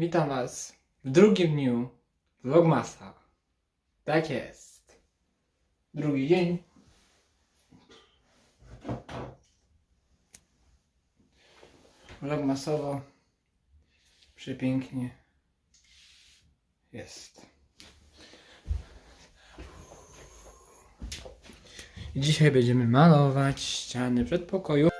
Witam Was w drugim dniu Vlogmasa. Tak jest. Drugi dzień. Vlogmasowo. Przepięknie. Jest. I Dzisiaj będziemy malować ściany przedpokoju.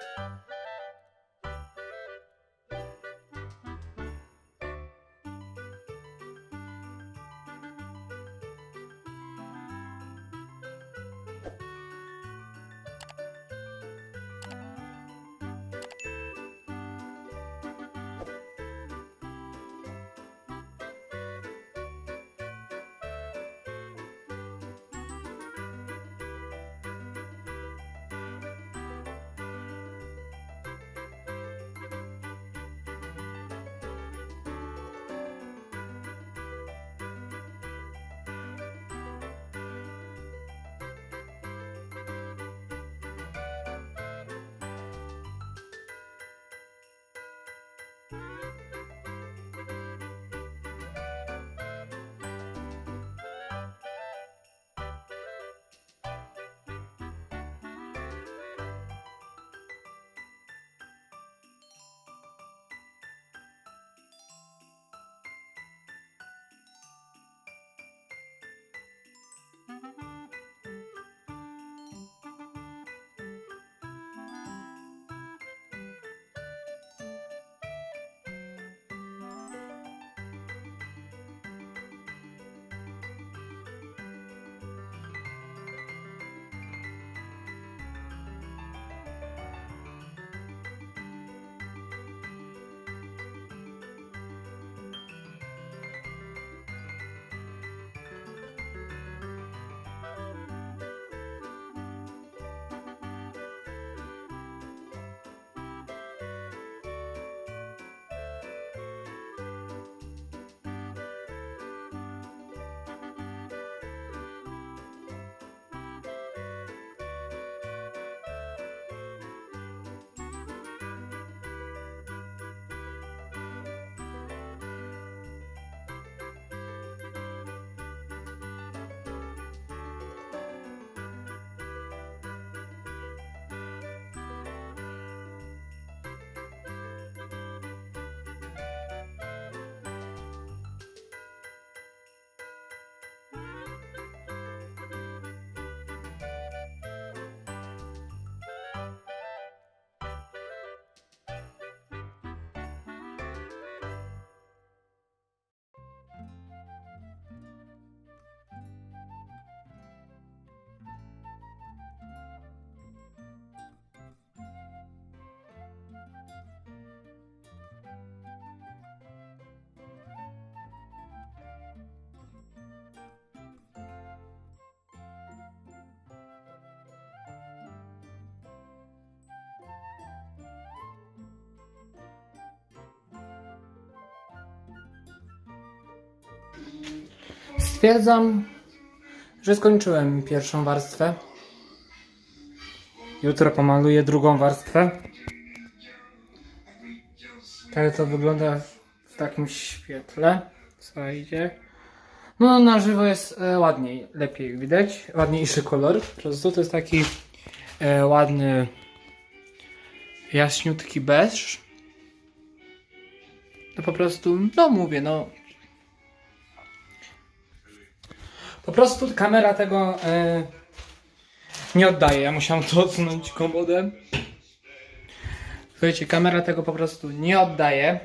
Stwierdzam, że skończyłem pierwszą warstwę. Jutro pomaluję drugą warstwę. Tak to wygląda w takim świetle. Słuchajcie. No na żywo jest e, ładniej, lepiej widać. Ładniejszy kolor. Po prostu to jest taki e, ładny jaśniutki beż. No po prostu, no mówię, no Po prostu kamera tego e, nie oddaje. Ja musiałem to odsunąć komodę. Słuchajcie, kamera tego po prostu nie oddaje.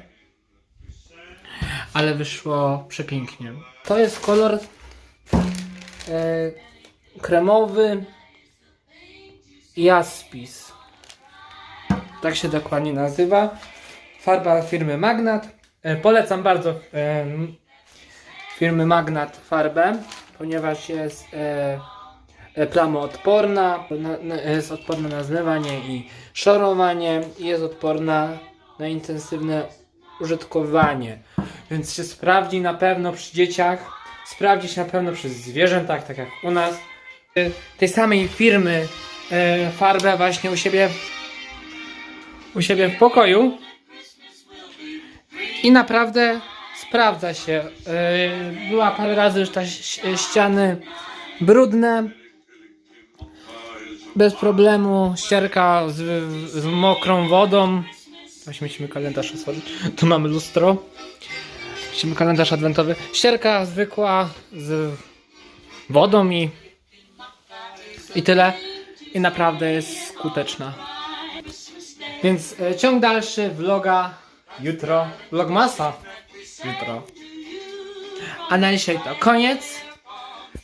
Ale wyszło przepięknie. To jest kolor e, kremowy Jaspis. Tak się dokładnie nazywa. Farba firmy Magnat. E, polecam bardzo e, firmy Magnat farbę, ponieważ jest e, e, plamoodporna, na, jest odporna na zlewanie i szorowanie i jest odporna na intensywne użytkowanie. Więc się sprawdzi na pewno przy dzieciach, sprawdzi się na pewno przy zwierzętach, tak jak u nas. E, Tej samej firmy e, farbę właśnie u siebie u siebie w pokoju i naprawdę sprawdza się. Yy, była parę razy już te ściany brudne. Bez problemu. Ścierka z, z mokrą wodą. Właśnie musimy kalendarz otworzyć. Tu mamy lustro. Musimy kalendarz adwentowy. Ścierka zwykła z wodą i i tyle. I naprawdę jest skuteczna. Więc e, ciąg dalszy vloga jutro. Vlogmasa jutro. A na dzisiaj to koniec.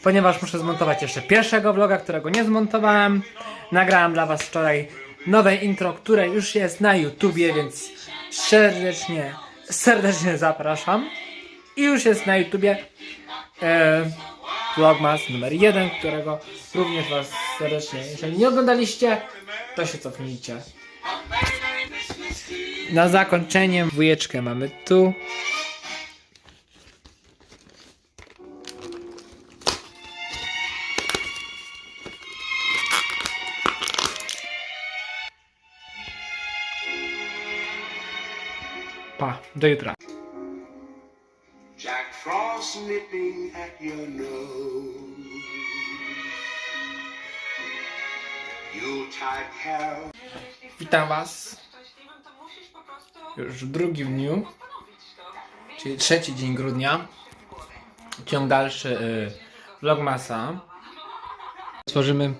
Ponieważ muszę zmontować jeszcze pierwszego vloga, którego nie zmontowałem. Nagrałem dla Was wczoraj nowe intro, które już jest na YouTubie, więc serdecznie, serdecznie zapraszam. I już jest na YouTubie e, vlogmas numer jeden, którego również Was serdecznie, jeżeli nie oglądaliście, to się cofnijcie. Na zakończenie dwójeczkę mamy tu. Pa, do jutra. Jack Frost nipping at your nose. Yuletide carol. Witam Was już w drugim dniu, czyli trzeci dzień grudnia. Ciąg dalszy y, Vlogmasa. Tworzymy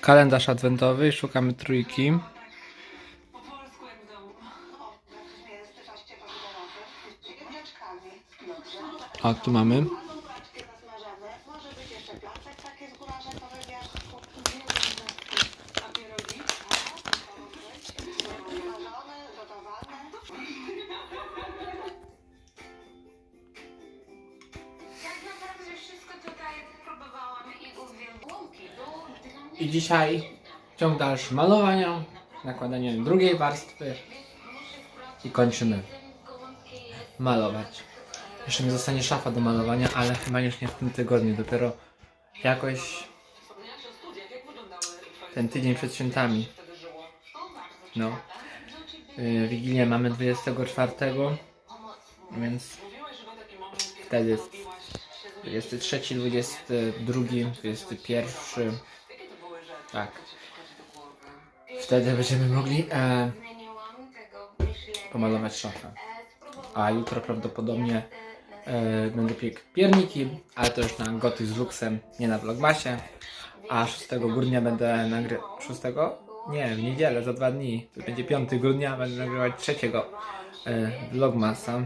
kalendarz adwentowy i szukamy trójki. Uwielbiałam. Dla mnie I dzisiaj ciąg dalszy malowania, nakładanie drugiej warstwy i kończymy malować. Jeszcze mi zostanie szafa do malowania, ale chyba już nie w tym tygodniu, dopiero jakoś ten tydzień przed świętami. No. Yy, Wigilię mamy 24, więc wtedy 23, 22, 21. Tak. Wtedy będziemy mogli e, pomalować szafę. A jutro prawdopodobnie e, będę piekł pierniki, ale to już na goty z luksem, nie na vlogmasie. A 6 grudnia będę nagrywać. 6? Nie, w niedzielę, za dwa dni. To będzie 5 grudnia, będę nagrywać trzeciego e, vlogmasa.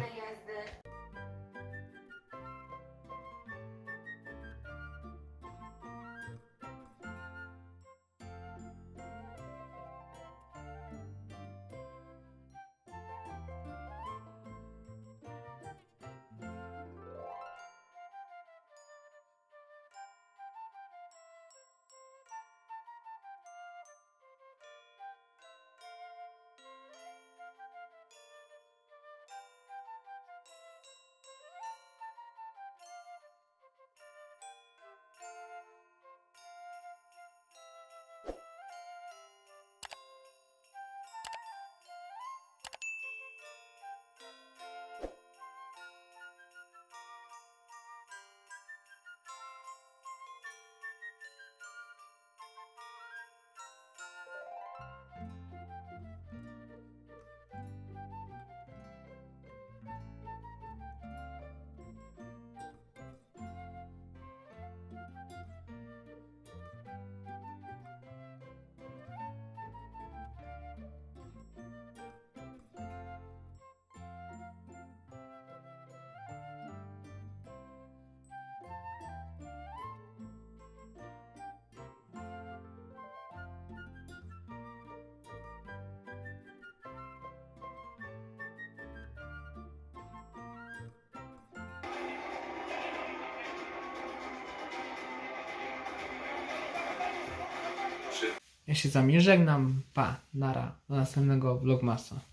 Ja się z wami żegnam. Pa, nara. Do następnego vlogmasa.